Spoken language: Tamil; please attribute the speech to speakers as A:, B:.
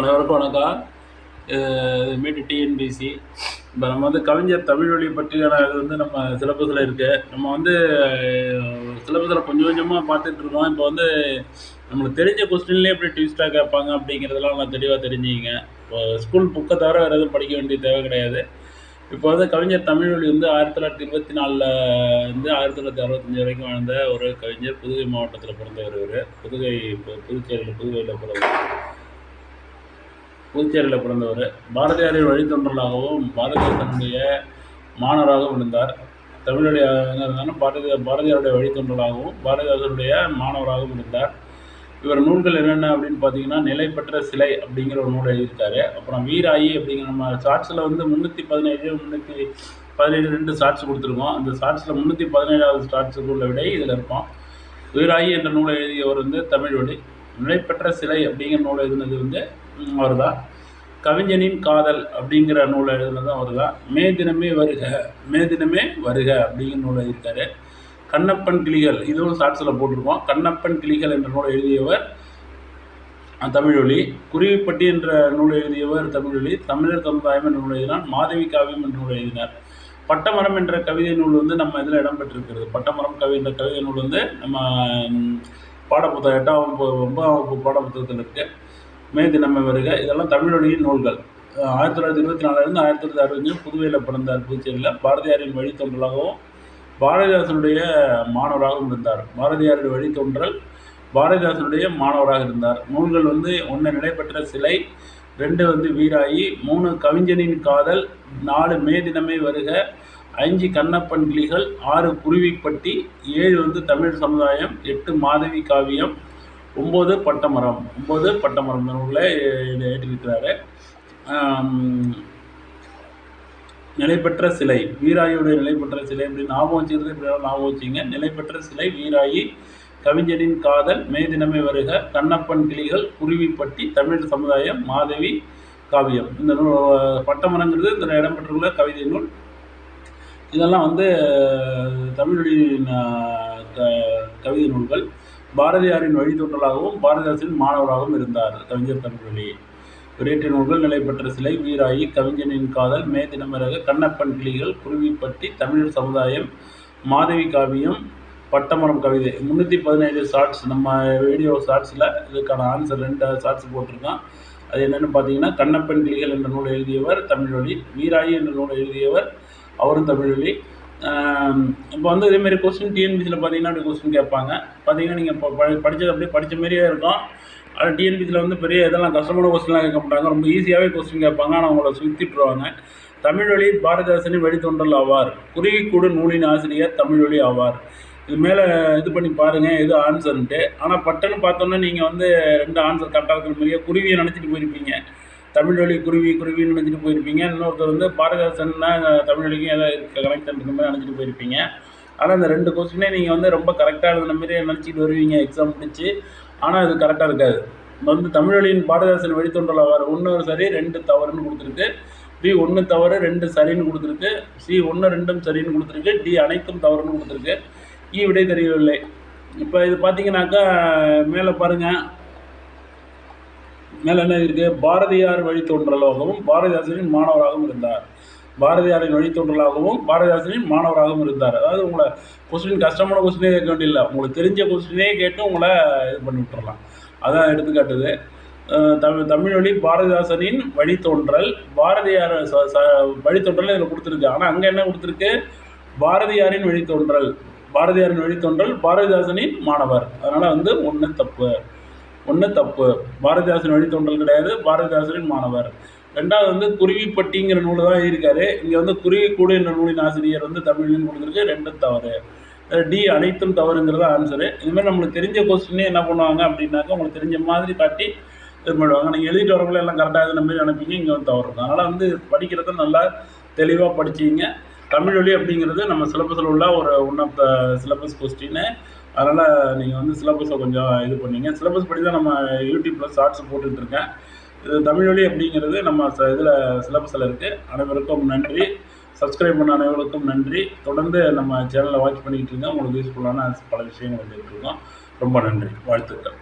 A: அனைவருக்கும் வணக்கம். இதுமாரி டிஎன்பிசி இப்போ நம்ம வந்து கவிஞர் தமிழ் வழி பற்றியான இது வந்து நம்ம சிலபஸில் இருக்குது நம்ம வந்து சிலபஸில் கொஞ்சம் கொஞ்சமாக பார்த்துட்டு இருக்கோம். இப்போ வந்து நம்மளுக்கு தெரிஞ்ச கொஸ்டின்லேயே எப்படி ட்விஸ்ட்டாக கேட்பாங்க அப்படிங்கிறதெல்லாம் நான் தெளிவாக தெரிஞ்சுக்கிங்க. இப்போ ஸ்கூல் புக்கை தவிர வேறு எதுவும் படிக்க வேண்டிய தேவை கிடையாது. இப்போ வந்து கவிஞர் தமிழ் வழி வந்து ஆயிரத்தி தொள்ளாயிரத்தி இருபத்தி நாலில் வந்து ஆயிரத்தி தொள்ளாயிரத்தி அறுபத்தஞ்சு வரைக்கும் வாழ்ந்த ஒரு கவிஞர் புதுகை மாவட்டத்தில் பிறந்தவர் இவர். புதுகை இப்போ புதுச்சேரியில் புதுவையில் பிறந்தவர். புதுச்சேரியில் பிறந்தவர். பாரதியாரின் வழித்தொன்றலாகவும் தன்னுடைய மாணவராகவும் இருந்தார். தமிழுடைய இருந்தாலும் பாரதிய பாரதியாருடைய வழித்தொன்றலாகவும் பாரதிதாசனுடைய மாணவராகவும் இருந்தார். இவர் நூல்கள் என்னென்ன அப்படின்னு பார்த்தீங்கன்னா நிலைப்பெற்ற சிலை அப்படிங்கிற ஒரு நூல் எழுதியிருக்காரு. அப்புறம் வீராயி அப்படிங்கிற நம்ம ஷார்ட்ஸில் வந்து முந்நூற்றி பதினேழு முந்நூற்றி பதினேழு ரெண்டு ஷார்ட்ஸ் கொடுத்துருக்கோம். அந்த ஷார்ட்ஸில் முந்நூற்றி பதினேழாவது ஷார்ட்ஸுக்கு உள்ள விடை இதில் இருப்போம் வீராயி என்ற நூலை எழுதியவர் வந்து தமிழ் வழி நிலைப்பெற்ற சிலை அப்படிங்கிற நூல் எழுதினது வந்து அவர் தான் கவிஞனின் காதல் அப்படிங்கிற நூலை எழுதினதும் அவர் தான் மே தினமே வருக மே தினமே வருக அப்படிங்கிற நூலை எழுதியிருக்காரு. கண்ணப்பன் கிளிகள் இதுவும் ஷார்ட்ஸில் போட்டிருக்கோம். கண்ணப்பன் கிளிகள் என்ற நூலை எழுதியவர் தமிழொலி. குருவிப்பட்டி என்ற நூலை எழுதியவர் தமிழொலி. தமிழர் சமுதாயம் என்ற நூல் எழுதினார். மாதவி காவியம் என்ற நூலை எழுதினார். பட்டமரம் என்ற கவிதை நூல் வந்து நம்ம இதில் இடம்பெற்றிருக்கிறது பட்டமரம் கவி என்ற கவிதை நூல் வந்து நம்ம பாடப்புத்தகம் எட்டாம் வகுப்பு ஒன்பதாம் வகுப்பு பாடப்புத்தகத்தில் இருக்குது மே தினமே வருக. இதெல்லாம் தமிழொலியின் நூல்கள். ஆயிரத்தி தொள்ளாயிரத்தி இருபத்தி நாலுலேருந்து ஆயிரத்தி தொள்ளாயிரத்தி அறுபத்தஞ்சு புதுவையில் பிறந்தார் புதுச்சேரியில் பாரதியாரின் வழித்தொன்றலாகவும் பாரதிதாசனுடைய மாணவராகவும் இருந்தார். பாரதியாருடைய வழித்தொன்றல் பாரதிதாசனுடைய மாணவராக இருந்தார். நூல்கள் வந்து ஒன்று நடைபெற்ற சிலை ரெண்டு வந்து வீராயி மூணு கவிஞனின் காதல் நாலு மே தினமே வருக. அஞ்சு கண்ணப்பன் கிளிகள் ஆறு குருவிப்பட்டி ஏழு வந்து தமிழ் சமுதாயம் எட்டு மாதவி காவியம் ஒம்பது பட்டமரம். ஒம்பது பட்டமரம் நூலில் ஏற்றிருக்கிறாரு. ஆம், நிலைபெற்ற சிலை வீராயுடைய நிலைபெற்ற சிலை அப்படின்னு ஞாபகம் வச்சுக்கிறது இப்படி ஞாபகம் வச்சுங்க. நிலைபெற்ற சிலை வீராயி கவிஞரின் காதல் மே தினமே வருக கண்ணப்பன் கிளிகள் குருவிப்பட்டி தமிழ் சமுதாயம் மாதவி காவியம். இந்த நூல் பட்டமரங்கிறது இந்த இடம்பெற்றுள்ள கவிதை நூல். இதெல்லாம் வந்து தமிழொலியின் க- கவிதை நூல்கள். பாரதியாரின் வழித்தோன்றலாகவும் பாரதிதாசனின் மாணவராகவும் இருந்தார் கவிஞர் தமிழொலி வெளியீட்டு நூல்கள் நிலை பெற்ற சிலை வீராயி கவிஞனின் காதல் மே தினமரக கண்ணப்பன் கிளிகள் குருவிப்பட்டி தமிழர் சமுதாயம் மாதவி காவியம் பட்டமரம் கவிதை. முந்நூற்றி பதினேழு ஷார்ட்ஸ் நம்ம வீடியோ ஷார்ட்ஸில் இதுக்கான ஆன்சர் ரெண்டு ஷார்ட்ஸ் போட்டிருக்கோம் அது என்னென்னு பார்த்தீங்கன்னா கண்ணப்பன் கிளிகள் என்ற நூலை எழுதியவர் தமிழ்வழி வீராயி என்ற நூலை எழுதியவர் அவரும் தமிழ்வழி இப்போ வந்து இதேமாரி கொஸ்டின் டிஎன்பிசியில் பார்த்தீங்கன்னா அப்படி கொஸ்டின் கேட்பாங்க. பார்த்தீங்கன்னா நீங்கள் இப்போ ப படித்தது அப்படியே படித்த மாதிரியே இருக்கும். ஆனால் டிஎன்பிசியில் வந்து பெரிய இதெல்லாம் கஷ்டமான கொஸ்டின்லாம் கேட்க மாட்டாங்க. ரொம்ப ஈஸியாகவே கொஸ்டின் கேட்பாங்க. ஆனால் அவங்கள சுற்றிட்டுருவாங்க தமிழ்வழி பாரதிதாசனின் வழித்தொன்றல் ஆவார். குருவிக்கூடு நூலின் ஆசிரியர் தமிழ்வழி ஆவார். இது மேலே இது பண்ணி பாருங்கள் எது ஆன்சர்ன்ட்டு ஆனால் பட்டன்னு பார்த்தோன்னே நீங்கள் வந்து ரெண்டு ஆன்சர் கரெக்டாக இருக்கிற மாதிரியே குருவியை நினச்சிட்டு போயிருப்பீங்க. தமிழ் வழி குருவி குருவின்னு நினச்சிட்டு போயிருப்பீங்க. இன்னொருத்தர் வந்து பாரதிதாசன்னா தமிழ் வழிக்கும் ஏதாவது கனெக்ஷன் இருக்கிற மாதிரி நினச்சிட்டு போயிருப்பீங்க. ஆனால் இந்த ரெண்டு கொஸ்டினே நீங்கள் வந்து ரொம்ப கரெக்டாக இருந்த மாதிரியே நினச்சிட்டு வருவீங்க எக்ஸாம் முடிச்சு. ஆனால் இது கரெக்டாக இருக்காது. வந்து தமிழ் வழியின் பாரதிதாசன் வழித்தொன்றல் ஆவார் ஒன்று சரி ரெண்டு தவறுன்னு கொடுத்துருக்கு. பி ஒன்று தவறு ரெண்டு சரின்னு கொடுத்துருக்கு. சி ஒன்று ரெண்டும் சரின்னு கொடுத்துருக்கு. டி அனைத்தும் தவறுன்னு கொடுத்துருக்கு. இ விடை தெரியவில்லை. இப்போ இது பார்த்தீங்கன்னாக்கா மேலே பாருங்கள் மேலே என்ன இருக்கு பாரதியார் வழித்தோன்றலாகவும் பாரதிதாசனின் மாணவராகவும் இருந்தார். பாரதியாரின் வழித்தோன்றலாகவும் பாரதிதாசனின் மாணவராகவும் இருந்தார். அதாவது உங்களை கொஸ்டின் கஷ்டமான கொஸ்டினே கேட்க வேண்டியதில்லை. உங்களுக்கு தெரிஞ்ச கொஸ்டினே கேட்டு உங்களை இது பண்ணி விட்டுறலாம். அதான் எடுத்துக்காட்டுது. தமிழ் தமிழ் வழி பாரதிதாசனின் வழித்தோன்றல். பாரதியார் ச- ச- வழித்தோன்றல் இதில் கொடுத்துருக்கு. ஆனால் அங்கே என்ன கொடுத்துருக்கு? பாரதியாரின் வழித்தோன்றல். பாரதியாரின் வழித்தோன்றல் பாரதிதாசனின் மாணவர். அதனால் வந்து ஒன்று தப்பு. ஒன்று தப்பு. பாரதிதாசன் வழித்தோன்றல் கிடையாது. பாரதிதாசனின் மாணவர். ரெண்டாவது வந்து குருவிப்பட்டிங்கிற நூல் தான் இருக்காரு இங்கே வந்து குருவிக்கூடு என்ற நூலின் ஆசிரியர் வந்து தமிழ்னு கொடுத்துருக்கு. ரெண்டும் தவறு. டி அனைத்தும் தவறுங்கிறது ஆன்சரு இதுமாதிரி நம்மளுக்கு தெரிஞ்ச கொஸ்டினே என்ன பண்ணுவாங்க அப்படின்னாக்கா உங்களுக்கு தெரிஞ்ச மாதிரி காட்டி இது பண்ணுவாங்க. நீங்கள் எழுதிட்டு வரவங்கள எல்லாம் கரெக்டாக இருந்த மாதிரி அனுப்பிங்க. இங்கே வந்து தவறு இருக்கும் அதனால் வந்து படிக்கிறத நல்லா தெளிவாக படிச்சிங்க. தமிழ் வழி அப்படிங்கிறது நம்ம சிலபஸில் உள்ள ஒரு ஒன் ஆஃப் த சிலபஸ் கொஸ்டின்னு அதனால் நீங்கள் வந்து சிலபஸை கொஞ்சம் இது பண்ணீங்க. சிலபஸ் படி தான் நம்ம யூடியூப்பில் ஷார்ட்ஸ் போட்டுட்ருக்கேன் இது தமிழ் வழி அப்படிங்கிறது நம்ம ச இதில் சிலபஸில் இருக்குது அனைவருக்கும் நன்றி. சப்ஸ்கிரைப் பண்ண அனைவருக்கும் நன்றி. தொடர்ந்து நம்ம சேனலை வாட்ச் பண்ணிக்கிட்டு இருங்க. உங்களுக்கு யூஸ்ஃபுல்லான பல விஷயங்கள் வந்துகிட்டு ரொம்ப நன்றி. வாழ்த்துக்கள்.